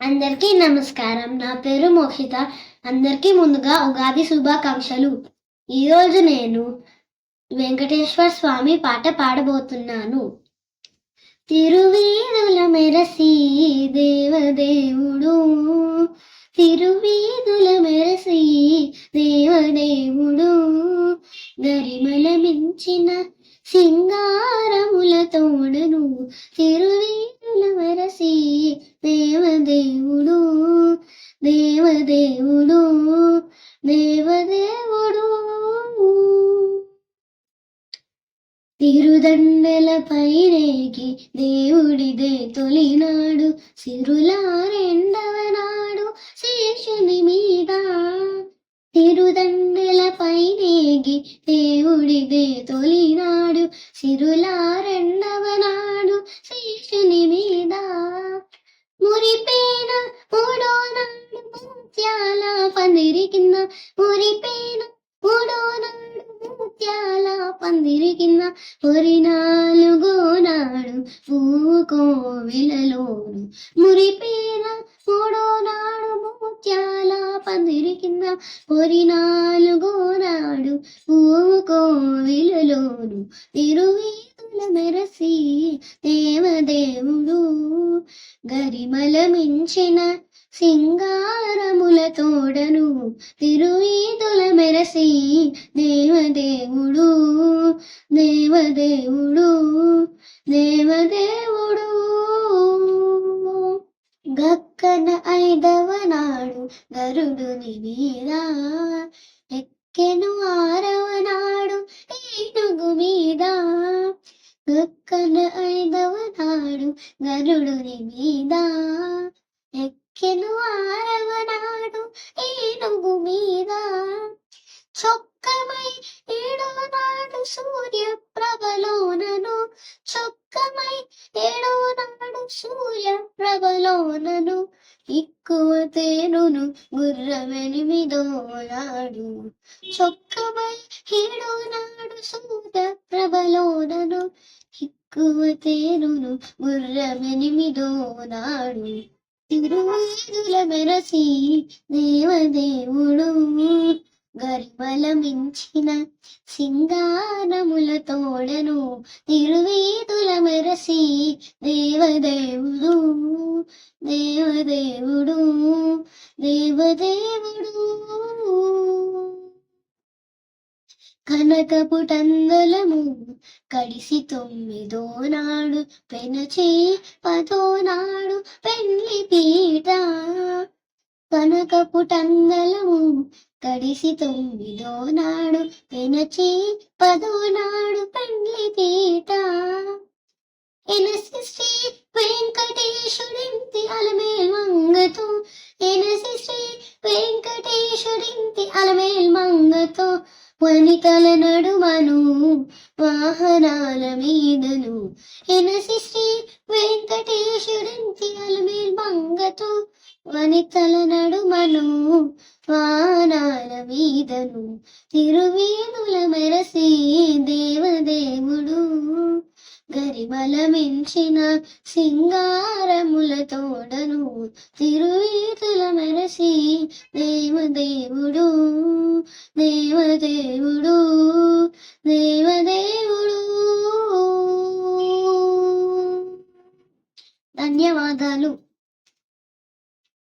అందరికీ నమస్కారం. నా పేరు మోక్షిత అందరికీ ముందుగా ఉగాది శుభాకాంక్షలు. ఈరోజు నేను వెంకటేశ్వర స్వామి పాట పాడబోతున్నాను. తిరువీధుల మెరసి దేవదేవుడు తిరువీధుల గరిమల మించిన సింగారముల తోడను తిరువీధుల మెరసి దేవదేవుడు దేవదేవుడు దేవదేవుడు. తిరుదండల పైరేగి దేవుడిదే తొలినాడు సిరులారెండవ ഇതേ തൊലിനാടു സിരുലാരെണ്ണവനാടു ശേഷനി മീത. മുറിപ്പേന ഓടോ മൂത്യാല പന്തിരിക്കുന്ന. മുറിപ്പേന ഓടോ നാടു മൂത്യാല പന്തിരിക്കുന്ന. ഒരു നാലുകോ മുറിപ്പേന ഓടോ നാടു മൂത്യാല പന്തിരിക്കുന്ന. ഒരു కోవిలలోను తిరువీతుల మెరసి దేవదేవుడు గరిమల మించిన సింగారముల తోడను తిరువీతుల మెరసి దేవదేవుడు దేవదేవుడు దేవదేవుడు. గక్కన ఐదవ నాడు గరుడుని మీద ఎక్కెను ఆరవ నాడు ఏనుగు గరుడుని మీద ఎక్కెను ఆరవ నాడు ఏనుగు మీద చొక్కమై ఏడో నాడు సూర్య ప్రభలోనను చొక్కమై ఏడో నాడు సూర్య ప్రభలోనను ఎక్కువ తేనును గుర్రమెనిమిదో నాడు చొక్కమై ఏడో నాడు సూర్య ప్రభలోనను ఎక్కువ తేనును గుర్రమెనిమిదో నాడు. తిరువేదుల మెరసి దేవదేవుడు గరిమల మించిన సింగారముల తోడను తిరువేదుల మెరసి దేవదేవుడు. దేవదేవుడు దేవదేవుడు. కనకపుటందలము కడిసి తొమ్మిదో నాడు పెనచే పదో నాడు పెళ్ళి పీట. కనకపుటందలము కడిసి తొమ్మిదో నాడు పెనచి పదో నాడు పెళ్ళి పీట. ఎనసి శ్రీ వెంకటేశుడింటి అలమేల్ మంగతో ఎనసి శ్రీ వెంకటేశుడింటి అలమేల్ మంగతో. వనితల నడుమను వాహనాల మీదను. ఎనసి శ్రీ వెంకటేశుడింటి అలమేల్ మంగతో వనితల నడుమను వాహనాల మీదను. తిరువీనుల మెరసి దేవదేవుడు గరిమల మించిన సింగారముల తోడను. తిరువీతుల మెరసి దేవదేవుడు. దేవదేవుడు దేవదేవుడు. ధన్యవాదాలు.